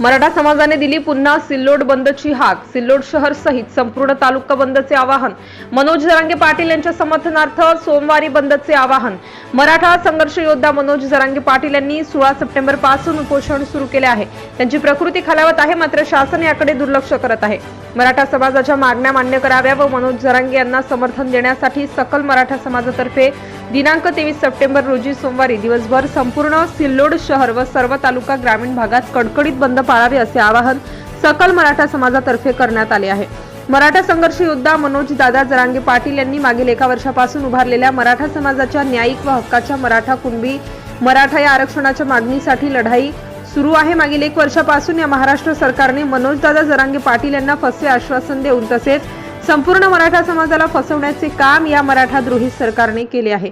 मराठा समाजाने दिली पुन्हा सिल्लोड बंदची हाक. सिल्लोड शहर सहित संपूर्ण तालुका बंदचे आवाहन. मनोज जरांगे पाटील यांच्या समर्थनार्थ सोमवारी बंदचे आवाहन. मराठा संघर्ष योद्धा मनोज जरांगे पाटील यांनी सोळा सप्टेंबरपासून उपोषण सुरू केले आहे. त्यांची प्रकृती खालावत आहे मात्र शासन याकडे दुर्लक्ष करत आहे. मराठा समाजाच्या मागण्या मान्य कराव्या व मनोज जरांगे यांना समर्थन देण्यासाठी सकल मराठा समाजातर्फे दिनांक तेवीस सप्टेंबर रोजी सोमवारी दिवसभर संपूर्ण सिल्लोड शहर व सर्व तालुका ग्रामीण भागात कडकडीत बंद पाळावे असे आवाहन सकल मराठा समाजातर्फे करण्यात आले आहे. मराठा संघर्ष योद्धा मनोज दादा जरांगे पाटील यांनी मागील एका वर्षापासून उभारलेल्या मराठा समाजाच्या न्यायिक व हक्काच्या मराठा कुणबी मराठा या आरक्षणाच्या मागणीसाठी लढाई सुरू आहे. मागील एक वर्षापासून या महाराष्ट्र सरकारने मनोजदादा जरांगे पाटील यांना फसवे आश्वासन देऊन तसेच संपूर्ण मराठा समाजाला फसवण्याचे काम या मराठा द्रोही सरकारने केले आहे.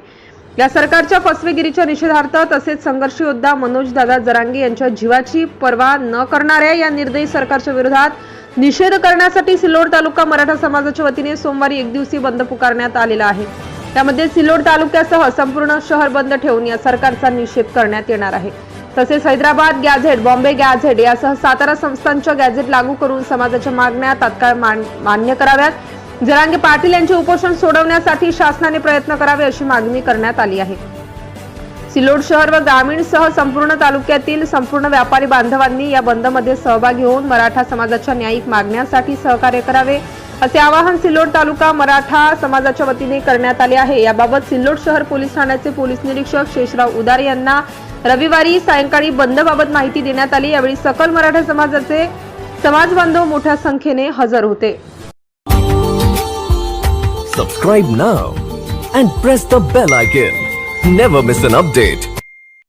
या सरकारच्या फसवेगिरीच्या निषेधार्थ तसेच संघर्ष योद्धा मनोजदादा जरांगे यांच्या जीवाची पर्वा न करणाऱ्या या निर्दयी सरकारच्या विरोधात निषेध करण्यासाठी सिल्लोड तालुका मराठा समाजाच्या वतीने सोमवारी एक दिवसीय बंद पुकारण्यात आलेला आहे. त्यामध्ये सिल्लोड तालुक्यासह संपूर्ण शहर बंद ठेवून या सरकारचा निषेध करण्यात येणार आहे. तसेच हैदराबाद गॅझेट बॉम्बे गॅझेट यासह सातारा संस्थांच्या गॅझेट लागू करून समाजाच्या मागण्या तात्काळ मान- मान्य कराव्यात. जरांगे पाटील यांचे उपोषण सोडवण्यासाठी शासनाने प्रयत्न करावे अशी मागणी करण्यात आली आहे. सिल्लोड शहर व ग्रामीणसह संपूर्ण तालुक्यातील संपूर्ण व्यापारी बांधवांनी या बंदमध्ये सहभागी होऊन मराठा समाजाच्या न्यायिक मागण्यांसाठी सहकार्य करावे असे आवाहन सिल्लोड तालुका मराठा समाजाच्या वतीने करण्यात आले आहे. याबाबत सिल्लोड शहर पोलीस ठाण्याचे पोलीस निरीक्षक शेषराव उदारे यांना रविवारी सायंकाळी बंदबाबत माहिती देण्यात आली. यावेळी सकल मराठा समाजाचे समाज बांधव मोठ्या संख्येने हजर होते. Subscribe now and press the bell icon never miss an update